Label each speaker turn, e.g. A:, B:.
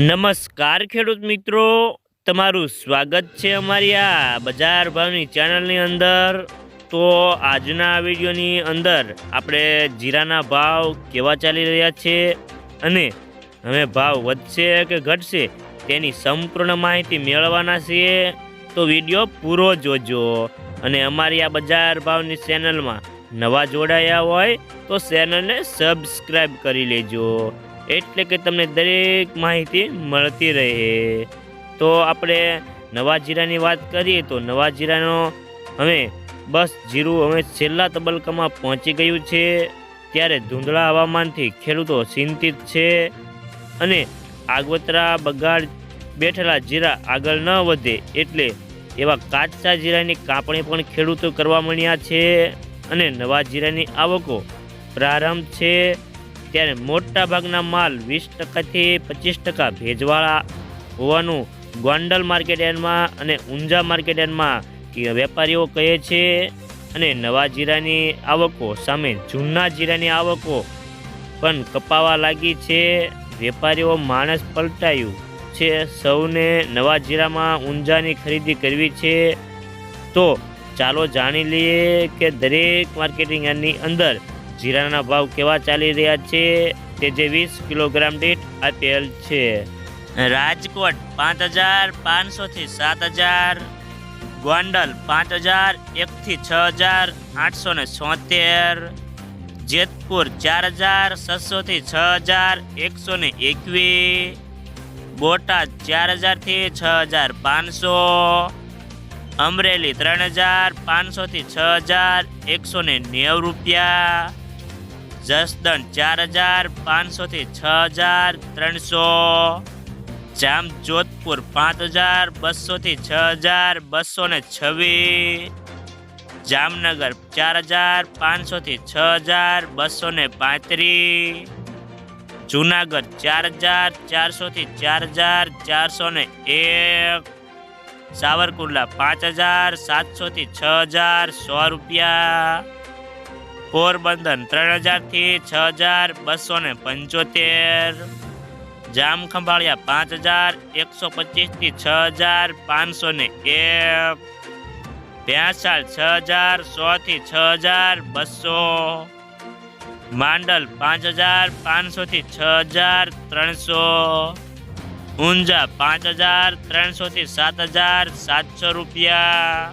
A: નમસ્કાર ખેડૂત મિત્રો. તમારું સ્વાગત છે અમારી આ બજાર ભાવની ચેનલની અંદર. તો આજના વિડીયોની અંદર આપણે જીરાના ભાવ કેવા ચાલી રહ્યા છે અને હવે ભાવ વધશે કે ઘટશે તેની સંપૂર્ણ માહિતી મેળવવાના છીએ. તો વીડિયો પૂરો જોજો. અને અમારી આ બજાર ભાવની ચેનલમાં નવા જોડાયા હોય તો ચેનલને સબસ્ક્રાઈબ કરી લેજો. એટલે કે તમને દરેક માહિતી મળતી રહે. તો આપણે નવા જીરાની વાત કરીએ તો નવા જીરાનો હવે બસ જીરું હવે છેલ્લા તબક્કામાં પહોંચી ગયું છે. ત્યારે ધૂંધળા હવામાનથી ખેડૂતો ચિંતિત છે અને આગવતરા બગાડ બેઠેલા જીરા આગળ ન વધે એટલે એવા કાચા જીરાની કાપણી પણ ખેડૂતો કરવા માંડ્યા છે. અને નવા જીરાની આવકો પ્રારંભ છે. ત્યારે મોટા ભાગના માલ વીસ ટકાથી પચીસ ટકા ભેજવાળા હોવાનું ગોંડલ માર્કેટ યાર્ડમાં અને ઊંઝા માર્કેટ યાર્ડમાં વેપારીઓ કહે છે અને નવા જીરાની આવકો સામે જૂના જીરાની આવકો પણ કપાવા લાગી છે. વેપારીઓ માણસ પલટાયું છે. સૌને નવા જીરામાં ઊંઝાની ખરીદી કરવી છે. તો ચાલો જાણી લઈએ કે દરેક માર્કેટિંગ યાર્ડની અંદર જીરાના ભાવ કેવા ચાલી રહ્યા છે તે જે વીસ કિલોગ્રામ દીઠ આપેલ છે. રાજકોટ પાંચ હજાર પાંચસોથી સાત હજાર, ગોંડલ પાંચ હજાર એકથી છ હજાર આઠસો ને છોતેર, જેતપુર ચાર હજાર છસોથી છ હજાર એકસો ને એકવીસ, બોટાદ ચાર હજારથી છ હજાર પાંચસો, અમરેલી ત્રણ હજાર પાંચસોથી છ હજાર એકસો ને નેવું રૂપિયા જસદણ ચાર હજાર પાંચસોથી છ હજાર ત્રણસો. જામ જોધપુર પાંચ હજાર બસોથી છ હજાર બસો ને છવ્વીસ. જામનગર ચાર હજાર પાંચસોથી છ હજાર બસો ને પાંત્રીસ. જુનાગઢ ચાર હજાર ચારસોથી ચાર હજાર ચારસો ને એક. સાવરકુંડલા પાંચ હજાર સાતસોથી છ હજાર સો રૂપિયા. પોરબંદર ત્રણ હજારથી છ હજાર બસો ને પંચોતેર. જામ ખંભાળિયા પાંચ હજાર એકસો પચીસથી છ હજાર પાંચસો ને એક. ભેંસાળ છ હજાર સોથી છ હજાર બસો. માંડલ પાંચ હજાર પાંચસોથી છ હજાર ત્રણસો. ઊંઝા પાંચ હજાર ત્રણસોથી સાત હજાર સાતસો રૂપિયા.